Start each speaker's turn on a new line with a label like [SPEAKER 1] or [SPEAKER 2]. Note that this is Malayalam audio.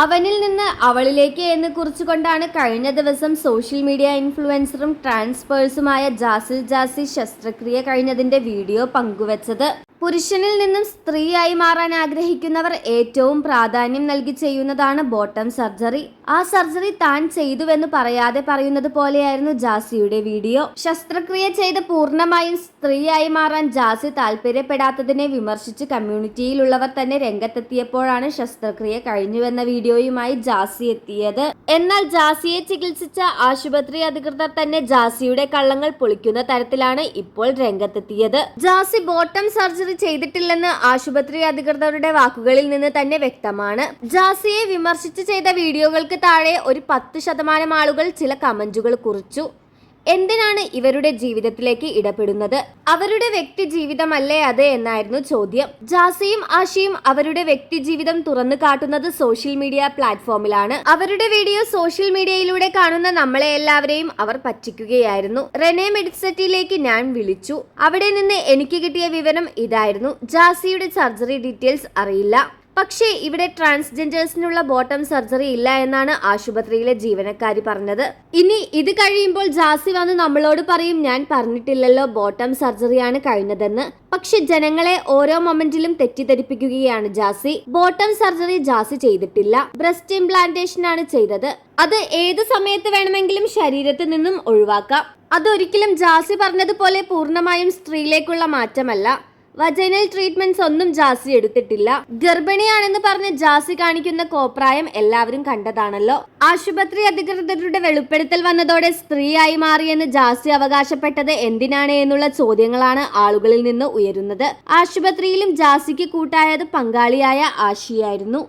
[SPEAKER 1] അവനിൽ നിന്ന് അവളിലേക്ക് എന്ന് കുറിച്ചുകൊണ്ടാണ് കഴിഞ്ഞ ദിവസം സോഷ്യൽ മീഡിയ ഇൻഫ്ലുവൻസറും ട്രാൻസ്പേഴ്സുമായ ജാസിൽ ജാസി ശസ്ത്രക്രിയ കഴിഞ്ഞതിന്റെ വീഡിയോ പങ്കുവച്ചത്. പുരുഷനിൽ നിന്നും സ്ത്രീയായി മാറാൻ ആഗ്രഹിക്കുന്നവർ ഏറ്റവും പ്രാധാന്യം നൽകി ചെയ്യുന്നതാണ് ബോട്ടം സർജറി. ആ സർജറി താൻ ചെയ്തുവെന്ന് പറയാതെ പറയുന്നത് പോലെയായിരുന്നു ജാസിയുടെ വീഡിയോ. ശസ്ത്രക്രിയ ചെയ്ത് പൂർണമായും സ്ത്രീയായി മാറാൻ ജാസി താല്പര്യപ്പെടാത്തതിനെ വിമർശിച്ച് കമ്മ്യൂണിറ്റിയിലുള്ളവർ തന്നെ രംഗത്തെത്തിയപ്പോഴാണ് ശസ്ത്രക്രിയ കഴിഞ്ഞുവെന്ന വീഡിയോയുമായി ജാസി എത്തിയത്. എന്നാൽ ജാസിയെ ചികിത്സിച്ച ആശുപത്രി അധികൃതർ തന്നെ ജാസിയുടെ കള്ളങ്ങൾ പൊളിക്കുന്ന തരത്തിലാണ് ഇപ്പോൾ രംഗത്തെത്തിയത്. ജാസി ബോട്ടം സർജറി ചെയ്തിട്ടില്ലെന്ന് ആശുപത്രി അധികൃതരുടെ വാക്കുകളിൽ നിന്ന് തന്നെ വ്യക്തമാണ്. ജാസിയെ വിമർശിച്ച് ചെയ്ത വീഡിയോകൾക്ക് താഴെ ഒരു പത്ത് ശതമാനം ആളുകൾ ചില കമന്റുകൾ കുറിച്ചു. എന്തിനാണ് ഇവരുടെ ജീവിതത്തിലേക്ക് ഇടപെടുന്നത്? അവരുടെ വ്യക്തി ജീവിതമല്ലേ അത് എന്നായിരുന്നു ചോദ്യം. ജാസിയും ആഷിയും അവരുടെ വ്യക്തി ജീവിതം തുറന്നു കാട്ടുന്നത് സോഷ്യൽ മീഡിയ പ്ലാറ്റ്ഫോമിലാണ്. അവരുടെ വീഡിയോ സോഷ്യൽ മീഡിയയിലൂടെ കാണുന്ന നമ്മളെ എല്ലാവരെയും അവർ പറ്റിക്കുകയായിരുന്നു. റെനെ മെഡിസറ്റിലേക്ക് ഞാൻ വിളിച്ചു. അവിടെ നിന്ന് എനിക്ക് കിട്ടിയ വിവരം ഇതായിരുന്നു. ജാസിയുടെ സർജറി ഡീറ്റെയിൽസ് അറിയില്ല. പക്ഷേ ഇവിടെ ട്രാൻസ്ജെൻഡേഴ്സിനുള്ള ബോട്ടം സർജറി ഇല്ല എന്നാണ് ആശുപത്രിയിലെ ജീവനക്കാരി പറഞ്ഞത്. ഇനി ഇത് കഴിയുമ്പോൾ ജാസി വന്ന് നമ്മളോട് പറയും ഞാൻ പറഞ്ഞിട്ടില്ലല്ലോ ബോട്ടം സർജറിയാണ് കഴിഞ്ഞതെന്ന്. പക്ഷെ ജനങ്ങളെ ഓരോ മൊമെന്റിലും തെറ്റിദ്ധരിപ്പിക്കുകയാണ് ജാസി. ബോട്ടം സർജറി ജാസി ചെയ്തിട്ടില്ല. ബ്രസ്റ്റ് ഇംപ്ലാന്റേഷൻ ആണ് ചെയ്തത്. അത് ഏത് സമയത്ത് വേണമെങ്കിലും ശരീരത്തിൽ നിന്നും ഒഴിവാക്കാം. അതൊരിക്കലും ജാസി പറഞ്ഞതുപോലെ പൂർണമായും സ്ത്രീയിലേക്കുള്ള മാറ്റമല്ല. വജൈനൽ ട്രീറ്റ്മെന്റ്സ് ഒന്നും ജാസി എടുത്തിട്ടില്ല. ഗർഭിണിയാണെന്ന് പറഞ്ഞ് ജാസി കാണിക്കുന്ന കോപ്രായം എല്ലാവരും കണ്ടതാണല്ലോ. ആശുപത്രി അധികൃതരുടെ വെളിപ്പെടുത്തൽ വന്നതോടെ സ്ത്രീയായി മാറിയെന്ന് ജാസി അവകാശപ്പെട്ടത് എന്തിനാണ് എന്നുള്ള ചോദ്യങ്ങളാണ് ആളുകളിൽ നിന്ന് ഉയരുന്നത്. ആശുപത്രിയിലും ജാസിക്ക് കൂട്ടായത് പങ്കാളിയായ ആഷിയായിരുന്നു